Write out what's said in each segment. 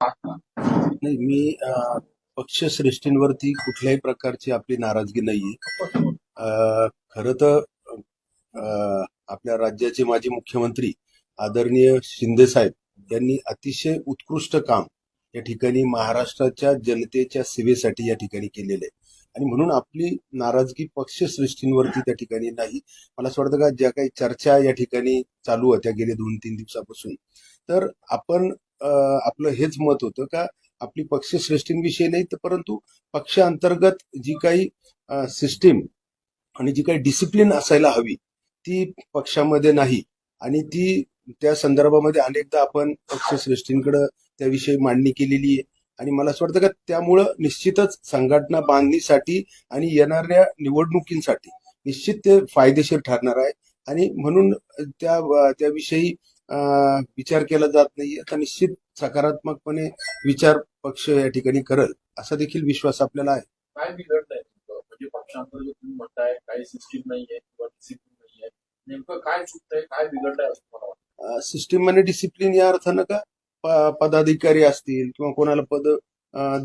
नाही मी पक्षश्रेष्ठींवरती कुठल्याही प्रकारची आपली नाराजगी नाहीये. खर तर आपल्या राज्याचे माजी मुख्यमंत्री आदरणीय शिंदे साहेब यांनी अतिशय उत्कृष्ट काम या ठिकाणी महाराष्ट्राच्या जनतेच्या सेवेसाठी या ठिकाणी केलेलं आहे. आणि म्हणून आपली नाराजगी पक्षश्रेष्ठींवरती त्या ठिकाणी नाही. मला असं वाटतं का ज्या काही चर्चा या ठिकाणी चालू होत्या गेले दोन तीन दिवसापासून तर आपण आपलं हेच मत होतं का आपली पक्षश्रेष्ठींविषयी नाही तर परंतु पक्षांतर्गत जी काही सिस्टीम आणि जी काही डिसिप्लिन असायला हवी ती पक्षामध्ये नाही. आणि ती त्या संदर्भामध्ये अनेकदा आपण पक्षश्रेष्ठींकडे त्याविषयी मांडणी केलेली आहे. आणि मला असं वाटतं का त्यामुळं निश्चितच संघटना बांधणीसाठी आणि येणाऱ्या निवडणुकींसाठी निश्चित ते फायदेशीर ठरणार आहे. आणि म्हणून त्या त्याविषयी विचार केला जात नाही आता निश्चित सकारात्मकपणे विचार पक्ष या ठिकाणी करल असा देखील विश्वास आपल्याला आहे. काय नेमकं? म्हणजे पक्षांतर्गत तुम्ही म्हणताय काही सिस्टीम नाहीये किंवा डिसिप्लिन नाहीये. नेमकं काय चुकतंय? काय बिघडलंय असं मला वाटतं? सिस्टीम आणि डिसिप्लिन या अर्थानं का? पदाधिकारी असतील किंवा कोणाला पद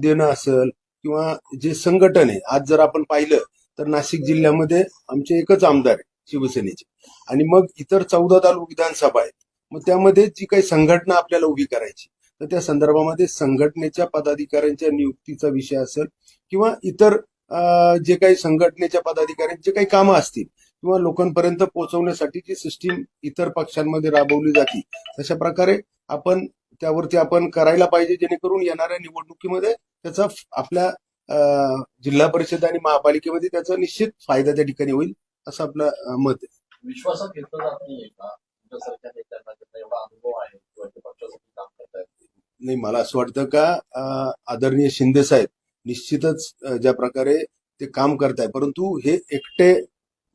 देणं असेल किंवा जे संघटन आहे. आज जर आपण पाहिलं तर नाशिक जिल्ह्यामध्ये आमचे एकच आमदार आहे शिवसेनेचे. आणि मग इतर चौदा तालुका विधानसभा आहेत. मग त्यामध्ये जी काही संघटना आपल्याला उभी करायची तर त्या संदर्भामध्ये संघटनेच्या पदाधिकाऱ्यांच्या नियुक्तीचा विषय असेल किंवा इतर जे काही संघटनेच्या पदाधिकाऱ्यांचे काही कामं असतील किंवा लोकांपर्यंत पोहोचवण्यासाठी जी सिस्टीम इतर पक्षांमध्ये राबवली जाते तशा प्रकारे आपण त्यावरती आपण करायला पाहिजे जेणेकरून येणाऱ्या निवडणुकीमध्ये त्याचा आपल्या जिल्हा परिषद आणि महापालिकेमध्ये त्याचा निश्चित फायदा त्या ठिकाणी होईल असं आपलं मत आहे. विश्वासात घेतलं जात नाहीये का? नाही मला असं वाटतं का आदरणीय शिंदे साहेब निश्चितच ज्या प्रकारे ते काम करताय परंतु हे एकटे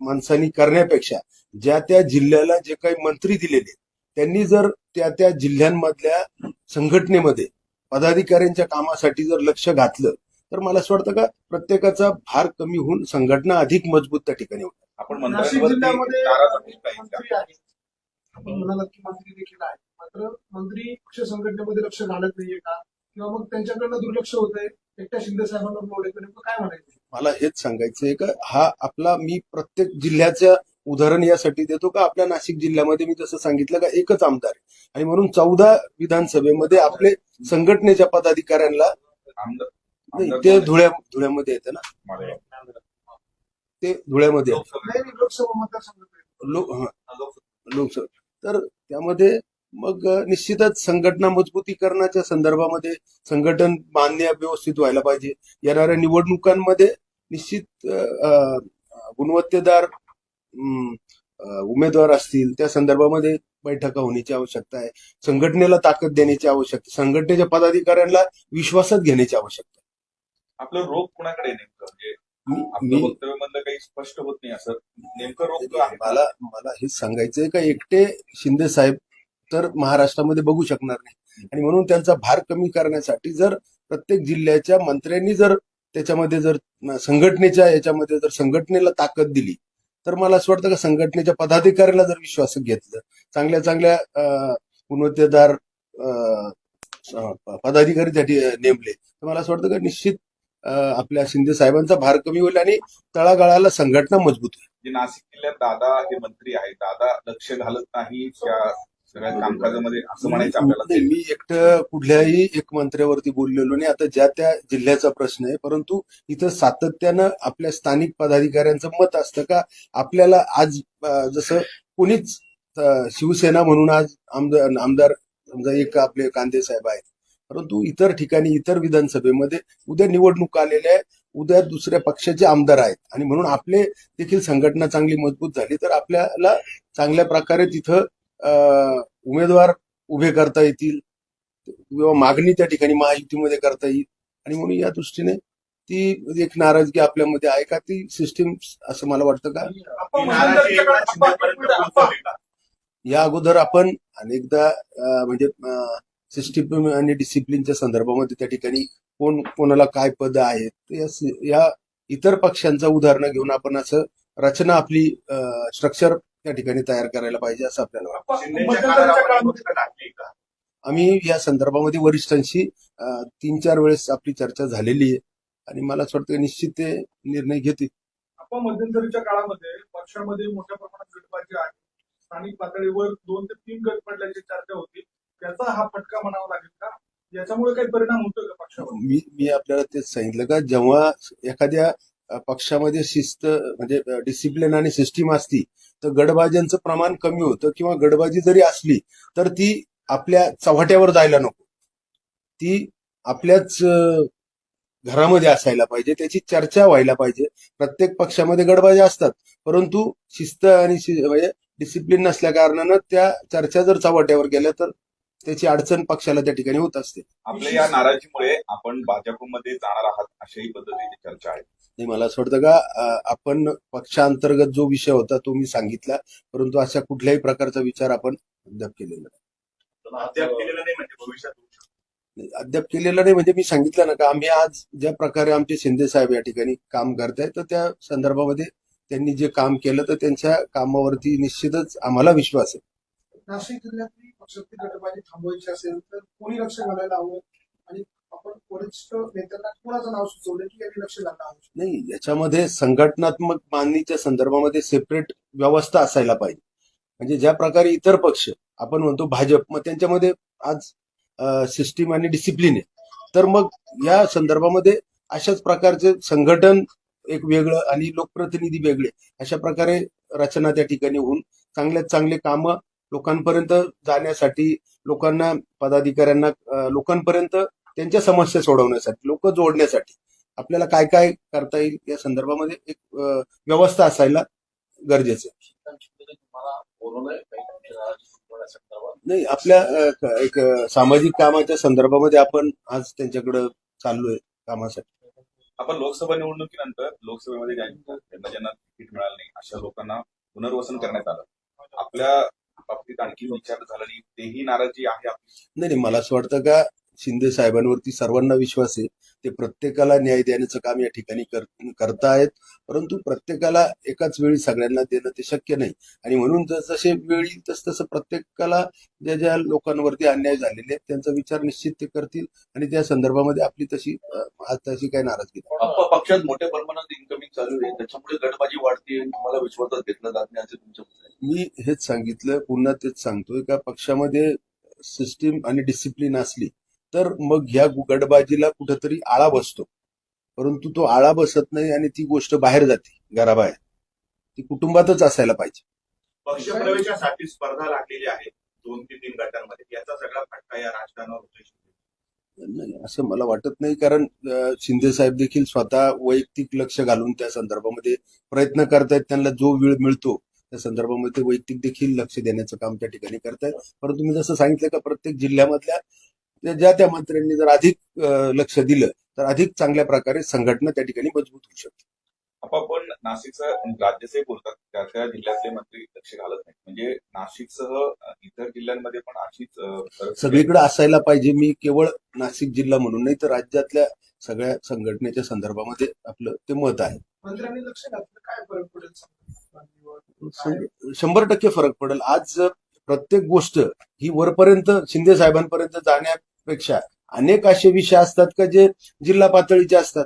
माणसांनी करण्यापेक्षा ज्या त्या जिल्ह्याला जे काही मंत्री दिलेले त्यांनी जर त्या त्या जिल्ह्यांमधल्या संघटनेमध्ये पदाधिकाऱ्यांच्या कामासाठी जर लक्ष घातलं तर मला असं वाटतं का प्रत्येकाचा भार कमी होऊन संघटना अधिक मजबूत त्या ठिकाणी होईल. आपण आपण म्हणालात की मंत्री देखील आहेत. मात्र मंत्री पक्ष संघटनेमध्ये लक्ष घालत नाहीये का? किंवा मग त्यांच्याकडनं दुर्लक्ष होत आहे? एकट्या शिंदे साहेबांना लोड येतो नेमकं काय म्हणायचं? मला हेच सांगायचंय का हा आपला मी प्रत्येक जिल्ह्याचं उदाहरण यासाठी देतो का आपल्या नाशिक जिल्ह्यामध्ये मी जसं सांगितलं का एकच आमदार आहे. आणि म्हणून चौदा विधानसभेमध्ये आपले संघटनेच्या पदाधिकाऱ्यांना ते धुळ्या धुळ्यामध्ये येतं ना. ते धुळ्यामध्ये लोकसभा तर त्यामध्ये मग निश्चितच संघटना मजबूतीकरणाच्या संदर्भामध्ये संघटन बांधण्या व्यवस्थित व्हायला पाहिजे. येणाऱ्या निवडणुकांमध्ये निश्चित गुणवत्तेदार उमेदवार असतील त्या संदर्भामध्ये बैठका होण्याची आवश्यकता आहे. संघटनेला ताकद देण्याची आवश्यकता संघटनेच्या पदाधिकाऱ्यांना विश्वासात घेण्याची आवश्यकता आपलं रोग कुणाकडे नेमकं? म्हणजे काही स्पष्ट होत नाही असं. नेमकं रोग मला मला हेच सांगायचंय का एकटे शिंदे साहेब तर महाराष्ट्रामध्ये बघू शकणार नाही. आणि म्हणून त्यांचा भार कमी करण्यासाठी जर प्रत्येक जिल्ह्याच्या मंत्र्यांनी जर त्याच्यामध्ये जर संघटनेच्या याच्यामध्ये जर संघटनेला ताकद दिली तर मला असं वाटतं का संघटनेच्या पदाधिकाऱ्याला जर विश्वास घेतलं चांगल्या चांगल्या गुणवत्तेदार पदाधिकारी त्या नेमले तर मला असं वाटतं का निश्चित आपल्या शिंदे साहेबांचा भार कमी होईल आणि तळागाळाला संघटना मजबूत होईल. जे नाशिक जिल्ह्यात दादा हे मंत्री आहेत दादा लक्ष घालत नाही त्या सगळ्या कामकाजामध्ये असं म्हणायचं आपल्याला नाही, मी एकटं कुठल्याही एक मंत्र्यावरती बोललेलो नाही. आता ज्या त्या जिल्ह्याचा प्रश्न आहे परंतु इथं सातत्यानं आपल्या स्थानिक पदाधिकाऱ्यांचं मत असतं का? आपल्याला आज अं, जसं कोणीच अं, शिवसेना म्हणून आज आमदार आमदार समजा एक आपले कांदे साहेब आहेत. परंतु इतर ठिकाणी इतर विधानसभेमध्ये उद्या निवडणूक आलेल्या आहे उद्या दुसऱ्या पक्षाचे आमदार आहेत. आणि म्हणून आपले देखील संघटना चांगली मजबूत झाली तर आपल्याला चांगल्या प्रकारे तिथं उमेदवार उभे करता येतील किंवा मागणी त्या ठिकाणी महायुतीमध्ये करता येईल. आणि म्हणून या दृष्टीने ती एक नाराजगी आपल्यामध्ये आहे का? ती सिस्टीम असं मला वाटतं का? या अगोदर आपण अनेकदा म्हणजे सिस्टीम आणि डिसिप्लिनच्या संदर्भामध्ये त्या ठिकाणी कोण कोणाला काय पद आहेत या इतर पक्षांचा उदाहरणं घेऊन आपण असं रचना आपली स्ट्रक्चर त्या ठिकाणी तयार करायला पाहिजे असं आपल्याला आम्ही या संदर्भामध्ये वरिष्ठांशी तीन चार वेळेस आपली चर्चा झालेली आहे आणि मला असं वाटतं निश्चित ते निर्णय घेतील. आपण मध्यंतरीच्या काळामध्ये पक्षामध्ये मोठ्या प्रमाणात गटबाजी आहे. स्थानिक पातळीवर दोन ते तीन गट पडल्याची चर्चा होती. त्याचा हा फटका म्हणावा लागेल का? याच्यामुळे काही परिणाम होतो का पक्षावर? मी मी आपल्याला तेच सांगितलं का जेव्हा एखाद्या पक्षामध्ये शिस्त म्हणजे डिसिप्लिन आणि सिस्टीम असती तर गडबाज्यांचं प्रमाण कमी होतं किंवा गडबाजी जरी असली तर ती आपल्या चव्हाट्यावर जायला नको. ती आपल्याच घरामध्ये असायला पाहिजे त्याची चर्चा व्हायला पाहिजे. प्रत्येक पक्षामध्ये गडबाजी असतात परंतु शिस्त आणि डिसिप्लिन म्हणजे नसल्या कारणानं त्या चर्चा जर चव्हाट्यावर गेल्या तर त्याची अडचण पक्षाला त्या ठिकाणी होत असते. आपल्या या नाराजीमुळे आपण भाजपमध्ये जाणार आहात अशाही पद्धतीची चर्चा आहे. नाही मला असं वाटतं का आपण पक्षांतर्गत जो विषय होता तो मी सांगितला परंतु अशा कुठल्याही प्रकारचा विचार आपण अद्याप केलेला नाही. अद्याप केलेलं नाही म्हणजे भविष्यात अद्याप केलेला नाही म्हणजे मी सांगितलं ना का आम्ही आज ज्या प्रकारे आमचे शिंदे साहेब या ठिकाणी काम करतायत तर त्या संदर्भामध्ये त्यांनी जे काम केलं तर त्यांच्या कामावरती निश्चितच आम्हाला विश्वास आहे. नाशिक जिल्ह्यातली पक्षातली गटबाजी थांबवायची असेल तर कोणी लक्ष घालायला हवं? आणि आपण वरिष्ठ नेत्यांना कोणाचं नाव सुचवलं की यांनी लक्ष घालायला हवं? नाही याच्यामध्ये संघटनात्मक मागणीच्या संदर्भामध्ये सेपरेट व्यवस्था असायला पाहिजे. म्हणजे ज्या प्रकारे इतर पक्ष आपण म्हणतो भाजप मग त्यांच्यामध्ये आज सिस्टीम आणि डिसिप्लिन आहे. तर मग या संदर्भामध्ये अशाच प्रकारचे संघटन एक वेगळं आणि लोकप्रतिनिधी वेगळे अशा प्रकारे रचना त्या ठिकाणी होऊन चांगल्यात चांगले कामं लोकांपर्यंत जाण्यासाठी लोकांना पदाधिकाऱ्यांना लोकांपर्यंत त्यांच्या समस्या सोडवण्यासाठी लोक जोडण्यासाठी आपल्याला काय काय करता येईल या संदर्भामध्ये एक व्यवस्था असायला गरजेचं आहे. नाही आपल्या एक सामाजिक कामाच्या संदर्भामध्ये आपण आज त्यांच्याकडे चाललोय कामासाठी. आपण लोकसभा निवडणुकीनंतर लोकसभेमध्ये ज्यांना ज्यांना तिकीट मिळालं नाही अशा लोकांना पुनर्वसन करण्यात आलं. आपल्या बाबतीत आणखी विचार झाला नाही. तेही नाराजी आहे आपली. नाही नाही मला असं वाटतं का शिंदे साहेबांवरती सर्वांना विश्वास आहे. ते प्रत्येकाला न्याय देण्याचं काम या ठिकाणी कर- करतायत. परंतु प्रत्येकाला एकाच वेळी सगळ्यांना देणं ते शक्य नाही. आणि म्हणून जसे वेळी तस तसं प्रत्येकाला ज्या ज्या लोकांवरती अन्याय झालेले आहेत त्यांचा विचार निश्चित ते करतील. आणि त्या संदर्भामध्ये आपली तशी आज तशी काही नाराजगी नाही. पक्षात मोठ्या प्रमाणात चालू आहे. त्याच्यामुळे गटबाजी वाढते तुम्हाला विश्वासात घेतलं जात नाही असे तुमचं मत आहे. मी हेच सांगितलं पुन्हा तेच सांगतोय. का पक्षामध्ये सिस्टीम आणि डिसिप्लिन असली तर मग ह्या गडबाजीला कुठंतरी आळा बसतो. परंतु तो आळा बसत नाही आणि ती गोष्ट बाहेर जाते घराबाहेर. ती कुटुंबातच असायला पाहिजे. पक्ष प्रवेशासाठी स्पर्धा लागलेली आहे दोन ते तीन गटांमध्ये. याचा सगळा फटका या राजकारणावर होतोय. नाही असं मला वाटत नाही. कारण शिंदे साहेब देखील स्वतः वैयक्तिक लक्ष घालून त्या संदर्भामध्ये प्रयत्न करतायत. त्यांना जो वेळ मिळतो त्या संदर्भामध्ये ते वैयक्तिक देखील लक्ष देण्याचं काम त्या ठिकाणी करतायत. परंतु मी जसं सांगितलं का प्रत्येक जिल्ह्यामधल्या ज्या त्या मंत्र्यांनी जर अधिक लक्ष दिलं तर अधिक चांगल्या प्रकारे संघटना त्या ठिकाणी मजबूत होऊ शकते. आपण नाशिकचं राज्यसेवक बोलतात. त्या त्या जिल्ह्यातले मंत्री लक्ष घालत नाही म्हणजे नाशिकसह इतर जिल्ह्यांमध्ये पण अशीच सगळीकडे असायला पाहिजे. मी केवळ नाशिक जिल्हा म्हणून नाही तर राज्यातल्या सगळ्या संघटनेच्या संदर्भामध्ये आपलं ते मत आहे. शंभर टक्के फरक पडेल. आज प्रत्येक गोष्ट ही वरपर्यंत शिंदे साहेबांपर्यंत जाण्यापेक्षा अनेक असे विषय असतात का जे जिल्हा पातळीचे असतात?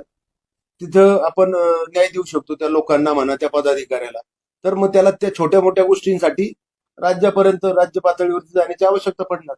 तिथं आपण न्याय देऊ शकतो त्या लोकांना म्हणा त्या पदाधिकाऱ्याला. तर मग त्याला त्या छोट्या मोठ्या गोष्टींसाठी राज्यापर्यंत राज्य पातळीवरती जाण्याची आवश्यकता पडणार.